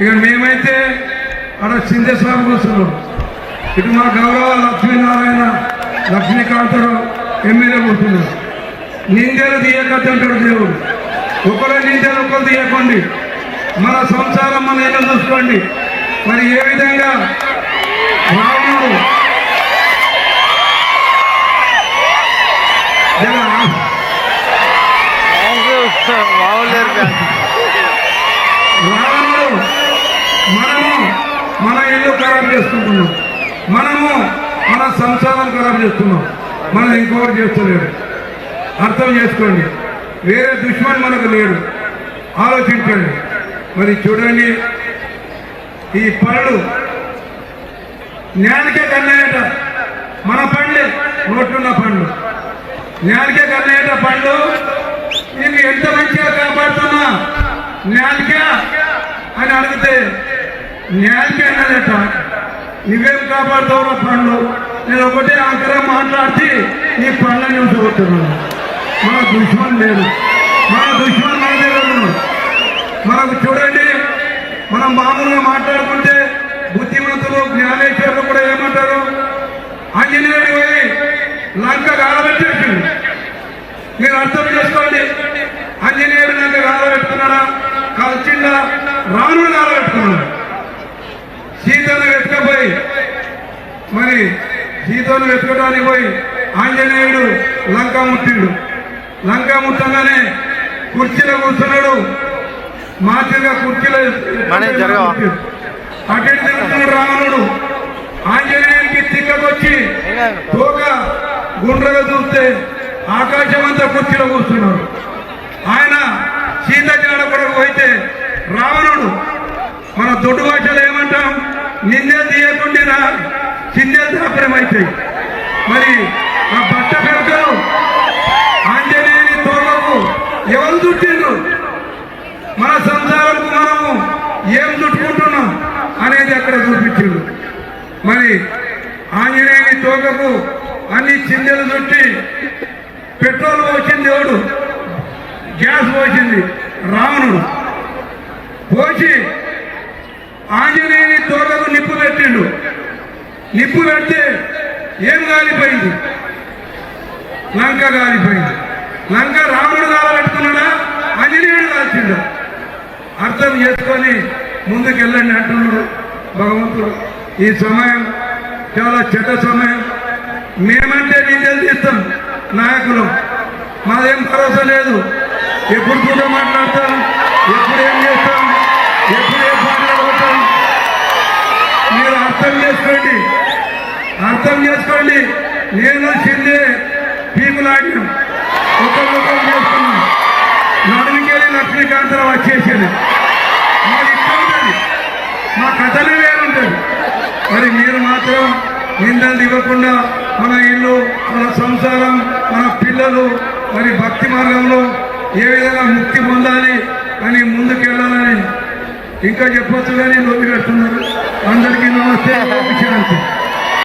ఇక మేమైతే అక్కడ సింధేశ్వరం కూర్చున్నాం. ఇటు మా గౌరవ లక్ష్మీనారాయణ లక్ష్మీకాంతరావు ఎమ్మెల్యే కూర్చున్నారు. నిందెలు తీయకద్దంటాడు దేవుడు. ఒకరు నిందెలు ఒకరు తీయకండి. మన సంసారం మన ఇల్లు చూసుకోండి? మరి ఏ విధంగా రావణుడు మన ఇల్లు ఖరాబ్ చేసుకుంటున్నాం. మనము మన సంసారం ఖరాబ్ చేస్తున్నాం. మనం ఇంకొకటి చేస్తలేడు అర్థం చేసుకోండి. వేరే దుష్మన్ మనకు లేడు. ఆలోచించండి. మరి చూడండి ఈ పనులు జ్ఞానికే కన్నాయట. మన పండ్లే నోట్లున్న పండ్లు. జ్ఞానికే కన్నాయట పండ్లు. నేను ఎంత మంచిగా కాపాడుతున్నా? జ్ఞానికా అని అడిగితే జ్ఞానికే అన్నదట నువ్వేం కాపాడుతావు పనులు నేను ఒకటే ఆగ్రహం మాట్లాడితే నీ పనులన్నీ ఉంచగొట్టున్నాను మన దుష్మన్ లేదు. మన దుష్మన్ మన దగ్గర మనకు చూడండి మనం మామూలుగా మాట్లాడుకుంటే బుద్ధిమంతులు జ్ఞానేశ్వరులు కూడా ఏమంటారు? ఆంజనేయుడు పోయి లంక కాలబెట్టేసింది మీరు అర్థం చేసుకోండి. ఆంజనేయుడు లంక కాలబెట్టి కలిసిండా రాముడు కాలబెట్టుకున్నాడు సీతను వెతకపోయి మరి సీతను వెతకడానికి పోయి ఆంజనేయుడు లంక ముట్టిండు. లంక ముట్టంగానే కుర్చీలో కూర్చున్నాడు. మాదిరిగా కుర్చీలో మణి జరగవా? అటు ఇటు తిరుగుతున్నాడు రావణుడు. ఆంజనేయునికి తిక్కకొచ్చి తోక గుండ్రగా చూస్తే ఆకాశం అంతా కుర్చీలో కూర్చున్నాడు. ఆయన సీతకాడ కూడా పోయితే రావణుడు మన దొడ్డు భాషలో ఏమంటాం? నిన్నే తీయకుండా కిందే దాపరం అవుతాయి మరి ఆ బట్ట పెడతారు ఆంజనేయుని తోకకు ఎవరు చుట్టిండ్రు? మన సంసారాలకు మనము ఏం చుట్టుకుంటున్నాం అనేది అక్కడ చూపించిండు మరి ఆంజనేయుని తోకకు అన్ని చిందెలు చుట్టి పెట్రోల్ పోసింది ఎవడు? గ్యాస్ పోసింది రావణుడు. పోసి ఆంజనేయుని తోకకు నిప్పు పెట్టిండు. నిప్పు పెడితే ఏం కాలిపోయింది లంక కాలిపోయింది లంక రాముడు కాలబెట్టుకున్నాడా ఆంజనేయుడు కాల్చిండు అర్థం చేసుకొని ముందుకెళ్ళండి అంటున్నాడు భగవంతుడు. ఈ సమయం చాలా చెడ్డ సమయం. మేమంటే నిందలు తీస్తాం నాయకులు. మాదేం భరోసా లేదు. ఎప్పుడు కూడా మాట్లాడతాం? ఎప్పుడు ఏం చేస్తాం? ఎప్పుడు ఏం మీరు అర్థం చేసుకోండి. అర్థం చేసుకోండి. నేను చిందే పీకులాడినాం ఒకరికొకరు చేసుకున్నాం. నడుమికెళ్ళి లక్ష్మీకాంతరావు వచ్చేసింది. మాది ఇక్కడ ఉంటుంది మా కథనే వేరుంటుంది. మరి మీరు మాత్రం నిందలు ఇవ్వకుండా మన ఇల్లు మన సంసారం మన పిల్లలు మరి భక్తి మార్గంలో ఏ విధంగా ముక్తి పొందాలి అని ముందుకెళ్ళాలని ఇంకా చెప్పొచ్చు కానీ నోటి పెడుతున్నారు అందరికీ నమస్తే. శాంతి